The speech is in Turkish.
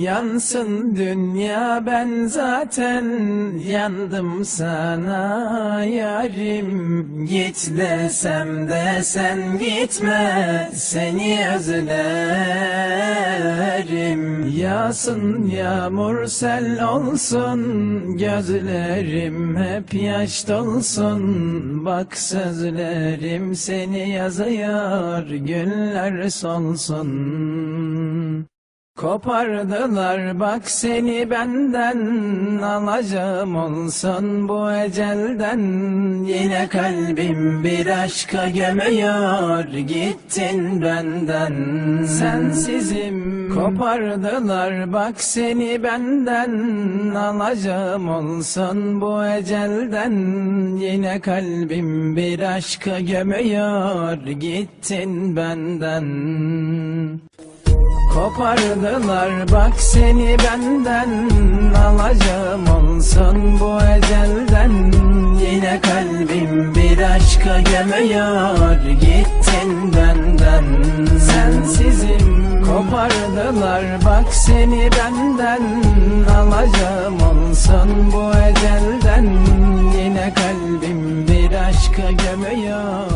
Yansın dünya ben zaten yandım sana. Yarim Git desem de sen gitme seni özlerim. Yağsın yağmur sel olsun gözlerim hep yaş dolsun. Bak sözlerim seni yazıyor güller solsun Kopardılar bak seni benden alacağım olsun. Bu ecelden Yine kalbim bir aşka gömüyor. Gittin benden. Sensizim. Kopardılar bak seni benden alacağım olsun. Bu ecelden Yine kalbim bir aşka gömüyor. Gittin benden Kopardılar bak seni benden Alacağım. Olsun bu ecelden Yine kalbim bir aşka gömüyor Gittin benden Sensizim. Kopardılar bak seni benden Alacağım. Olsun bu ecelden Yine kalbim bir aşka gömüyor